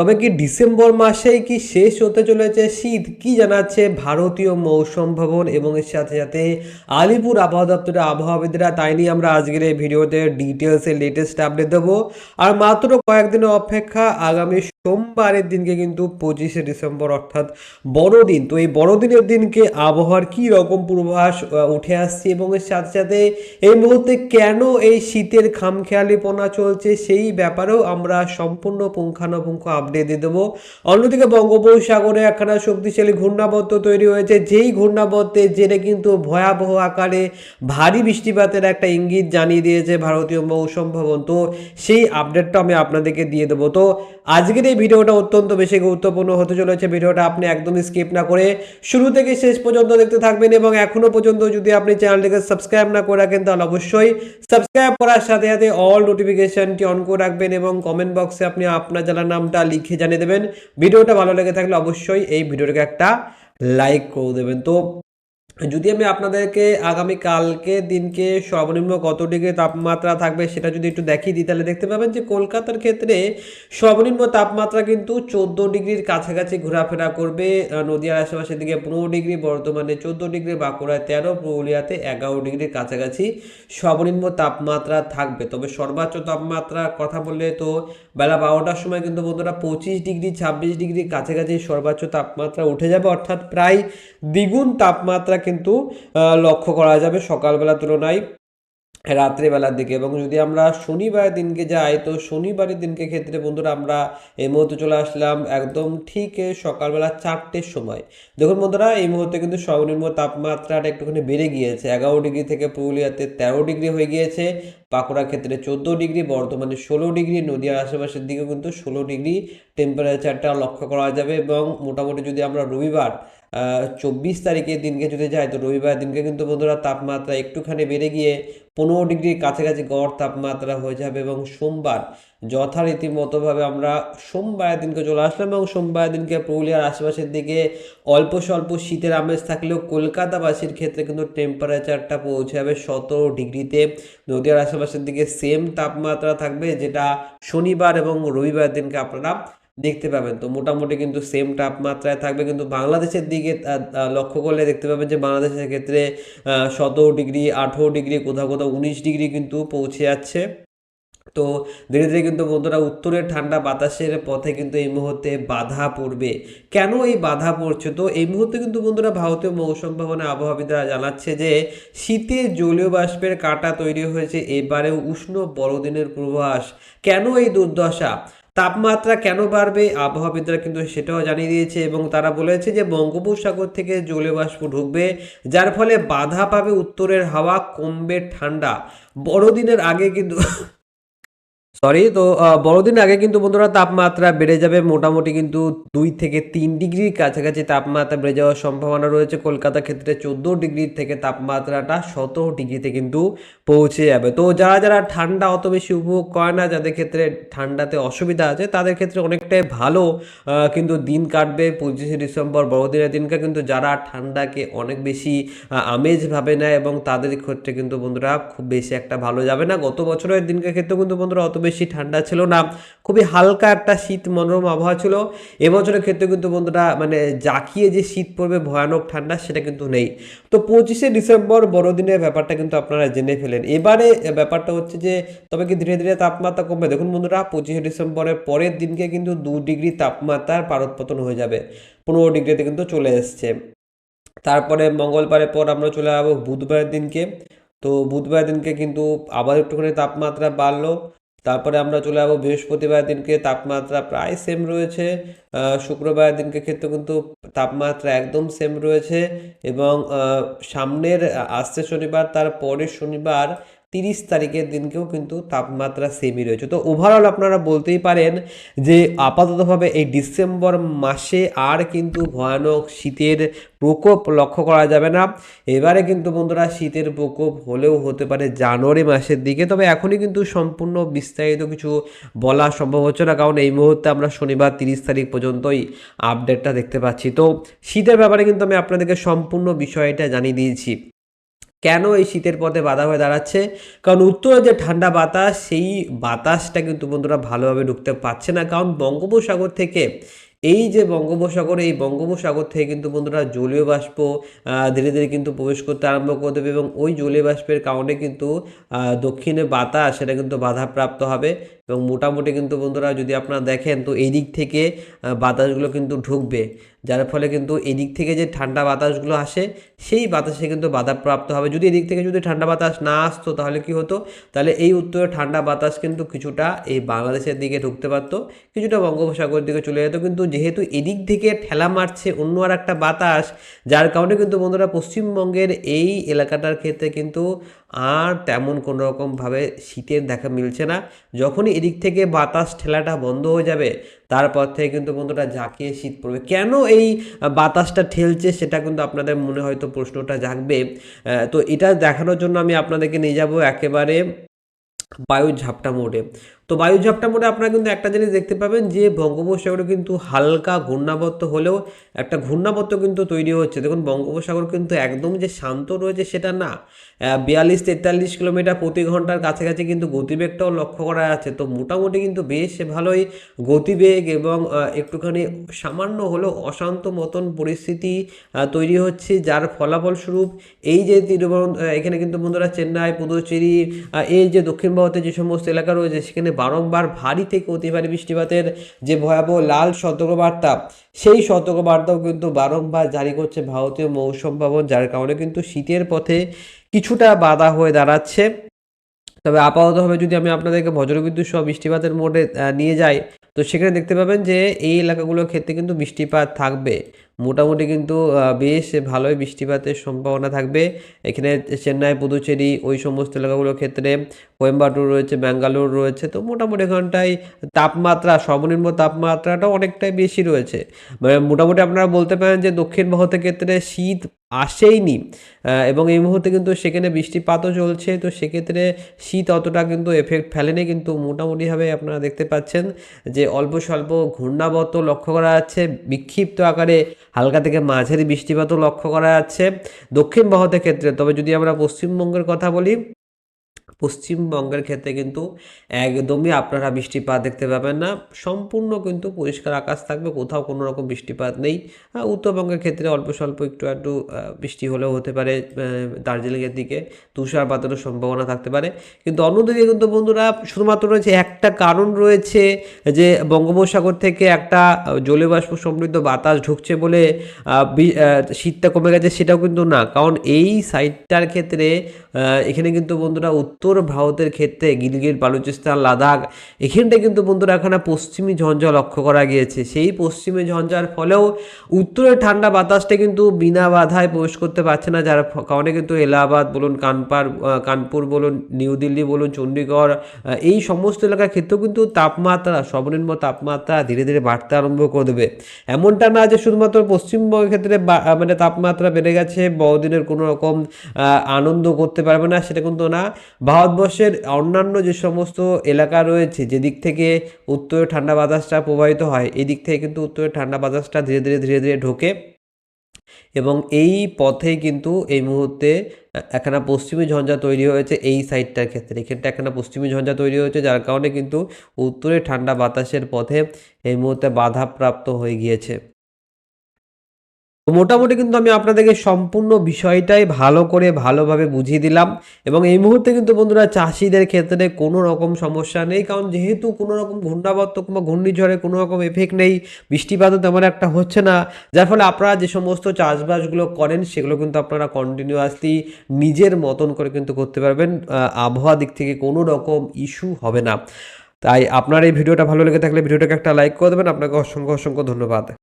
তবে কি ডিসেম্বর মাসেই কি শেষ হতে চলেছে শীত? কি জানাচ্ছে ভারতীয় মৌসুম ভবন? এবং এর সাথে সাথে আলিপুর আবহাওয়া দপ্তরের আবহাওয়াবিদরা, তাই নিয়ে আমরা আজকের এই ভিডিওতে ডিটেলসে লেটেস্ট আপডেট দেবো। আর মাত্র কয়েকদিনের অপেক্ষা, আগামী সোমবারের দিনকে কিন্তু পঁচিশে ডিসেম্বর, অর্থাৎ বড়দিন। তো এই বড়দিনের দিনকে আবহাওয়ার কি রকম পূর্বাভাস উঠে আসছে? এবং এর সাথে সাথে এই মুহূর্তে কেন এই শীতের খামখেয়ালিপনা চলছে? সেই ব্যাপারেও আমরা সম্পূর্ণ পুঙ্খানুপুঙ্খ আপডেট দিয়ে দেবো। অন্যদিকে বঙ্গোপসাগরে একখানা শক্তিশালী ঘূর্ণাবদ্ধ তৈরি হয়েছে। যেই ঘূর্ণাবর্তের জেরে কিন্তু ভয়াবহ আকারে ভারী বৃষ্টিপাতের একটা ইঙ্গিত জানিয়ে দিয়েছে ভারতীয় মৌসুম ভবন। তো সেই আপডেটটা আমি আপনাদেরকে দিয়ে দেবো। তো আজকের এই ভিডিওটা অত্যন্ত বেশি গুরুত্বপূর্ণ হতে চলেছে। ভিডিওটা আপনি একদমই স্কিপ না করে শুরু থেকে শেষ পর্যন্ত দেখতে থাকবেন এবং এখনও পর্যন্ত যদি আপনি চ্যানেলটিকে সাবস্ক্রাইব না করে রাখেন, তাহলে অবশ্যই সাবস্ক্রাইব করার সাথে সাথে অল নোটিফিকেশনটি অন করে রাখবেন এবং কমেন্ট বক্সে আপনি আপনার জেলার নামটা লিখে জানিয়ে দেবেন। ভিডিওটা ভালো লেগে থাকলে অবশ্যই এই ভিডিওটাকে একটা লাইক করে দেবেন। তো যদি আমি আপনাদেরকে আগামী কালকে দিনকে সর্বনিম্ন কত ডিগ্রি তাপমাত্রা থাকবে সেটা যদি একটু দেখিয়ে দিই, তাহলে দেখতে পাবেন যে কলকাতার ক্ষেত্রে সর্বনিম্ন তাপমাত্রা কিন্তু চোদ্দ ডিগ্রির কাছাকাছি ঘোরাফেরা করবে। নদিয়ার আশেপাশের দিকে পনেরো ডিগ্রি বর্তমানে চোদ্দ ডিগ্রি, বাঁকুড়ায় তেরো, পুরুলিয়াতে এগারো ডিগ্রির কাছাকাছি সর্বনিম্ন তাপমাত্রা থাকবে। তবে সর্বোচ্চ তাপমাত্রার কথা বললে তো বেলা বারোটার সময় কিন্তু বন্ধুরা পঁচিশ ডিগ্রি, ছাব্বিশ ডিগ্রির কাছাকাছি সর্বোচ্চ তাপমাত্রা উঠে যাবে। অর্থাৎ প্রায় দ্বিগুণ তাপমাত্রা কিন্তু লক্ষ্য করা যাবে সকালবেলার তুলনায় রাত্রেবেলার দিকে। এবং যদি আমরা শনিবার দিনকে যাই, তো শনিবারের দিনকে ক্ষেত্রে বন্ধুরা আমরা এই মুহূর্তে চলে আসলাম একদম ঠিক সকালবেলা চারটের সময়। দেখুন বন্ধুরা, এই মুহূর্তে কিন্তু সর্বনিম্ন তাপমাত্রাটা একটুখানি বেড়ে গিয়েছে। এগারো ডিগ্রি থেকে পুরুলিয়াতে তেরো ডিগ্রি হয়ে গিয়েছে। বাঁকুড়ার ক্ষেত্রে চোদ্দ ডিগ্রি বর্তমানে ষোলো ডিগ্রি, নদিয়ার আশেপাশের দিকেও কিন্তু ষোলো ডিগ্রি টেম্পারেচারটা লক্ষ্য করা যাবে। এবং মোটামুটি যদি আমরা রবিবার চব্বিশ তারিখের দিনকে যদি যাই তো রবিবার দিনকে কিন্তু বন্ধুরা তাপমাত্রা একটুখানি বেড়ে গিয়ে পনেরো ডিগ্রির কাছাকাছি গড় তাপমাত্রা হয়ে যাবে এবং সোমবার যথারীতি মতোভাবে আমরা সোমবার দিনকে চলে আসলাম এবং সোমবার দিনকে পুরুলিয়ার আশেপাশের দিকে অল্প স্বল্প শীতের আমেজ থাকলেও কলকাতাবাসীর ক্ষেত্রে কিন্তু টেম্পারেচারটা পৌঁছে যাবে সতেরো ডিগ্রিতে। নদীয়ার আশেপাশের দিকে সেম তাপমাত্রা থাকবে যেটা শনিবার এবং রবিবার দিনকে আপনারা দেখতে পাবেন। তো মোটামুটি কিন্তু সেম তাপমাত্রায় থাকবে। কিন্তু বাংলাদেশের দিকে লক্ষ্য করলে দেখতে পাবেন যে বাংলাদেশের ক্ষেত্রে সতেরো ডিগ্রি, আঠেরো ডিগ্রি, কোথাও কোথাও উনিশ ডিগ্রি কিন্তু পৌঁছে যাচ্ছে। তো ধীরে ধীরে কিন্তু বন্ধুরা উত্তরের ঠান্ডা বাতাসের পথে কিন্তু এই মুহূর্তে বাধা পড়বে। কেন এই বাধা পড়ছে? তো এই মুহূর্তে কিন্তু বন্ধুরা, ভারতীয় মৌসুম ভবনে আবহাওয়াবিদরা জানাচ্ছে যে, শীতে জলীয় বাষ্পের কাটা তৈরি হয়েছে। এবারে উষ্ণ বড়দিনের পূর্বাভাস। কেন এই দুর্দশা? তাপমাত্রা কেন বাড়বে, আবহাওয়াবিদরা কিন্তু সেটাও জানিয়ে দিয়েছে এবং তারা বলেছে যে বঙ্গোপসাগর থেকে জলে বাষ্প ঢুকবে, যার ফলে বাধা পাবে উত্তরের হাওয়া, কমবে ঠান্ডা। বড়দিনের আগে কিন্তু সরি তো বড়দিন আগে কিন্তু বন্ধুরা তাপমাত্রা বেড়ে যাবে। মোটামুটি কিন্তু দুই থেকে তিন ডিগ্রির কাছাকাছি তাপমাত্রা বেড়ে যাওয়ার সম্ভাবনা রয়েছে। কলকাতা ক্ষেত্রে চোদ্দ ডিগ্রির থেকে তাপমাত্রাটা সতেরো ডিগ্রিতে কিন্তু পৌঁছে যাবে। তো, যারা যারা ঠান্ডা অত বেশি উপভোগ করে না, যাদের ক্ষেত্রে ঠান্ডাতে অসুবিধা আছে, তাদের ক্ষেত্রে অনেকটাই ভালো কিন্তু দিন কাটবে। পঁচিশে ডিসেম্বর বড়দিনের দিনকে কিন্তু যারা ঠান্ডাকে অনেক বেশি আমেজ ভাবে নেয় এবং তাদের ক্ষেত্রে কিন্তু বন্ধুরা খুব বেশি একটা ভালো যাবে না। গত বছরের দিনকে ক্ষেত্রে কিন্তু বন্ধুরা অত বেশি ঠান্ডা ছিল না। খুবই হালকা একটা শীত, মনোরম আবহাওয়া ছিল। এবছরের ক্ষেত্রে কিন্তু বন্ধুরা মানে জাকিয়ে যে শীত পড়বে, ভয়ানক ঠান্ডা, সেটা কিন্তু নেই। তো পঁচিশে ডিসেম্বর বড়দিনের ব্যাপারটা কিন্তু আপনারা জেনে ফেলেন। এবারে ব্যাপারটা হচ্ছে যে, তবে কি ধীরে ধীরে তাপমাত্রা কমবে? দেখুন বন্ধুরা, পঁচিশে ডিসেম্বরের পরের দিনকে কিন্তু দু ডিগ্রি তাপমাত্রার পারদপতন হয়ে যাবে। পনেরো ডিগ্রিতে কিন্তু চলে এসছে। তারপরে মঙ্গলবারের পর আমরা চলে যাব বুধবারের দিনকে। তো বুধবারের দিনকে কিন্তু আবার একটুখানি তাপমাত্রা বাড়লো। তারপরে আমরা চলে যাব বৃহস্পতিবার দিনকে, তাপমাত্রা প্রায় সেম রয়েছে। শুক্রবার দিনকে ক্ষেত্রে কিন্তু তাপমাত্রা একদম সেম রয়েছে এবং সামনের আসছে শনিবার তার পরের শনিবার তিরিশ তারিখের দিনকেও কিন্তু তাপমাত্রা সেমই রয়েছে। তো ওভারঅল আপনারা বলতেই পারেন যে আপাততভাবে এই ডিসেম্বর মাসে আর কিন্তু ভয়ানক শীতের প্রকোপ লক্ষ্য করা যাবে না। এবারে কিন্তু বন্ধুরা শীতের প্রকোপ হলেও হতে পারে জানুয়ারি মাসের দিকে। তবে এখনই কিন্তু সম্পূর্ণ বিস্তারিত কিছু বলা সম্ভব হচ্ছে না, কারণ এই মুহূর্তে আমরা শনিবার তিরিশ তারিখ পর্যন্তই আপডেটটা দেখতে পাচ্ছি। তো শীতের ব্যাপারে কিন্তু আমি আপনাদেরকে সম্পূর্ণ বিষয়টা জানিয়ে দিয়েছি। কেন এই শীতের পথে বাধা হয়ে দাঁড়াচ্ছে? কারণ উত্তরে যে ঠান্ডা বাতাস, সেই বাতাসটা কিন্তু বন্ধুরা ভালোভাবে ঢুকতে পারছে না। কারণ বঙ্গোপসাগর থেকে এই যে বঙ্গোপসাগর, এই বঙ্গোপসাগর থেকে কিন্তু বন্ধুরা জলীয় বাষ্প ধীরে ধীরে কিন্তু প্রবেশ করতে আরম্ভ করে দেবে এবং ওই জলীয় বাষ্পের কারণে কিন্তু দক্ষিণে বাতাস, সেটা কিন্তু বাধাপ্রাপ্ত হবে। এবং মোটামুটি কিন্তু বন্ধুরা যদি আপনারা দেখেন তো এই দিক থেকে বাতাসগুলো কিন্তু ঢুকবে। যার ফলে কিন্তু এদিক থেকে যে ঠান্ডা বাতাসগুলো আসে, সেই বাতাসে কিন্তু বাধাপ্রাপ্ত হবে। যদি এদিক থেকে যদি ঠান্ডা বাতাস না আসতো তাহলে কি হতো? তাহলে এই উত্তরে ঠান্ডা বাতাস কিন্তু কিছুটা এই বাংলাদেশের দিকে ঢুকতে পারতো, কিছুটা বঙ্গোপসাগরের দিকে চলে যেত। কিন্তু যেহেতু এদিক থেকে ঠেলা মারছে অন্য আর একটা বাতাস, যার কারণে কিন্তু বন্ধুরা পশ্চিমবঙ্গের এই এলাকাটার ক্ষেত্রে কিন্তু আর তেমন কোনো রকমভাবে শীতের দেখা মিলছে না। যখনই এদিক থেকে বাতাস ঠেলাটা বন্ধ হয়ে যাবে। তারপর থেকে কিন্তু বন্ধুরা জাঁকিয়ে শীত পড়বে। কেন এই বাতাসটা ঠেলছে সেটা কিন্তু আপনাদের মনে হয়তো প্রশ্নটা জাগবে। তো এটা দেখানোর জন্য আমি আপনাদেরকে নিয়ে যাব একেবারে বায়ু ঝাপটা মোড়ে। তো বায়ু ঝাপটা মোড়ে আপনারা কিন্তু একটা জিনিস দেখতে পাবেন যে বঙ্গোপসাগরে কিন্তু হালকা ঘূর্ণাবর্ত হলেও একটা ঘূর্ণাবর্ত কিন্তু তৈরি হচ্ছে। দেখুন বঙ্গোপসাগর কিন্তু একদম যে শান্ত রয়েছে সেটা না। বিয়াল্লিশ তেতাল্লিশ কিলোমিটার প্রতি ঘণ্টার কাছাকাছি কিন্তু গতিবেগটাও লক্ষ্য করা যাচ্ছে। তো মোটামুটি কিন্তু বেশ ভালোই গতিবেগ এবং একটুখানি সামান্য হলেও অশান্ত মতন পরিস্থিতি তৈরি হচ্ছে যার ফলাফলস্বরূপ এই যে আহ, এখানে কিন্তু বন্ধুরা চেন্নাই পুদুচেরি এই যে দক্ষিণ ভারতের যে সমস্ত এলাকা রয়েছে সেখানে বারংবার ভারী থেকে অতি ভারী বৃষ্টিপাতের যে ভয়াবহ লাল সতর্কবার্তা, সেই সতর্কবার্তাও কিন্তু বারংবার জারি করছে ভারতীয় মৌসুম ভবন, যার কারণে কিন্তু শীতের পথে কিছুটা বাধা হয়ে দাঁড়াচ্ছে। তবে আপাততভাবে যদি আমি আপনাদেরকে বজ্রবিদ্যুৎ সহ বৃষ্টিপাতের মোডে নিয়ে যাই, তো সেখানে দেখতে পাবেন যে এই এলাকাগুলোর ক্ষেত্রে কিন্তু বৃষ্টিপাত থাকবে। মোটামুটি কিন্তু বেশ ভালোই বৃষ্টিপাতের সম্ভাবনা থাকবে। এখানে চেন্নাই, পুদুচেরি ওই সমস্ত এলাকাগুলোর ক্ষেত্রে কোয়েম্বাটুর রয়েছে, ব্যাঙ্গালোর রয়েছে। তো মোটামুটি এখানটায় তাপমাত্রা, সর্বনিম্ন তাপমাত্রাটাও অনেকটাই বেশি রয়েছে। মানে মোটামুটি আপনারা বলতে পারেন যে দক্ষিণ ভারতের ক্ষেত্রে শীত আসেইনি। এবং এই মুহূর্তে কিন্তু সেখানে বৃষ্টিপাতও চলছে, তো সেক্ষেত্রে শীত অতটা কিন্তু এফেক্ট ফেলেনি, কিন্তু মোটামুটিভাবে আপনারা দেখতে পাচ্ছেন যে অল্প স্বল্প ঘূর্ণাবত লক্ষ্য করা যাচ্ছে। বিক্ষিপ্ত আকারে হালকা থেকে মাঝারি বৃষ্টিপাতও লক্ষ্য করা যাচ্ছে। দক্ষিণ ভারতের ক্ষেত্রে, তবে যদি আমরা পশ্চিমবঙ্গের কথা বলি পশ্চিমবঙ্গের ক্ষেত্রে কিন্তু একদমই আপনারা বৃষ্টিপাত দেখতে পাবেন না। সম্পূর্ণ কিন্তু পরিষ্কার আকাশ থাকবে, কোথাও কোনো রকম বৃষ্টিপাত নেই। উত্তরবঙ্গের ক্ষেত্রে অল্প স্বল্প একটু একটু বৃষ্টি হলেও হতে পারে দার্জিলিংয়ের দিকে তুষারপাতেরও সম্ভাবনা থাকতে পারে। কিন্তু অন্যদিকে কিন্তু বন্ধুরা, শুধুমাত্র রয়েছে একটা কারণ রয়েছে যে বঙ্গোপসাগর থেকে একটা জলীয়বাষ্প সমৃদ্ধ বাতাস ঢুকছে বলে শীতটা কমে গেছে সেটাও কিন্তু না। কারণ এই সাইডটার ক্ষেত্রে এখানে কিন্তু বন্ধুরা উত্তর ভারতের ক্ষেত্রে গিলগিট, বালুচিস্তান, লাদাখ, এখানটায় কিন্তু বন্ধুরা এখানে পশ্চিমী ঝঞ্ঝা লক্ষ্য করা গিয়েছে। সেই পশ্চিমী ঝঞ্ঝার ফলেও উত্তরের ঠান্ডা বাতাসটা কিন্তু বিনা বাধায় প্রবেশ করতে পারছে না, যার কারণে কিন্তু এলাহাবাদ বলুন, কানপার কানপুর বলুন, নিউ দিল্লি বলুন চণ্ডীগড় এই সমস্ত এলাকার ক্ষেত্রেও কিন্তু তাপমাত্রা, সর্বনিম্ন তাপমাত্রা ধীরে ধীরে বাড়তে আরম্ভ করে দেবে। এমনটা না যে শুধুমাত্র পশ্চিমবঙ্গের ক্ষেত্রে মানে তাপমাত্রা বেড়ে গেছে, বড়দিনের কোনো রকম আনন্দ করতে পারবে না, সেটা কিন্তু না। ভারতবর্ষের অন্যান্য যে সমস্ত এলাকা রয়েছে, যেদিক থেকে উত্তরে ঠান্ডা বাতাসটা প্রবাহিত হয় এই দিক থেকে কিন্তু উত্তরে ঠান্ডা বাতাসটা ধীরে ধীরে ধীরে ধীরে ঢোকে। এবং এই পথে কিন্তু এই মুহূর্তে একখানা পশ্চিমী ঝঞ্ঝা তৈরি হয়েছে এই সাইডটার ক্ষেত্রে। এখানটা একখানা পশ্চিমী ঝঞ্ঝা তৈরি হয়েছে, যার কারণে কিন্তু উত্তরে ঠান্ডা বাতাসের পথে এই মুহূর্তে বাধাপ্রাপ্ত হয়ে গিয়েছে। মোটামুটি কিন্তু আমি আপনাদেরকে সম্পূর্ণ বিষয়টাই ভালো করে ভালোভাবে বুঝিয়ে দিলাম। এবং এই মুহূর্তে কিন্তু বন্ধুরা চাষিদের ক্ষেত্রে কোনো রকম সমস্যা নেই, কারণ যেহেতু কোনো রকম ঘূর্ণাবর্ত কিংবা ঘূর্ণিঝড়ে কোনো রকম এফেক্ট নেই, বৃষ্টিপাতও তেমন একটা হচ্ছে না। যার ফলে আপনারা যে সমস্ত চাষবাসগুলো করেন, সেগুলো কিন্তু আপনারা কন্টিনিউয়াসলি নিজের মতন করে কিন্তু করতে পারবেন। আবহাওয়া দিক থেকে কোনো রকম ইস্যু হবে না। তাই আপনার এই ভিডিওটা ভালো লেগে থাকলে ভিডিওটাকে একটা লাইক করে দেবেন। আপনাকে অসংখ্য অসংখ্য ধন্যবাদ।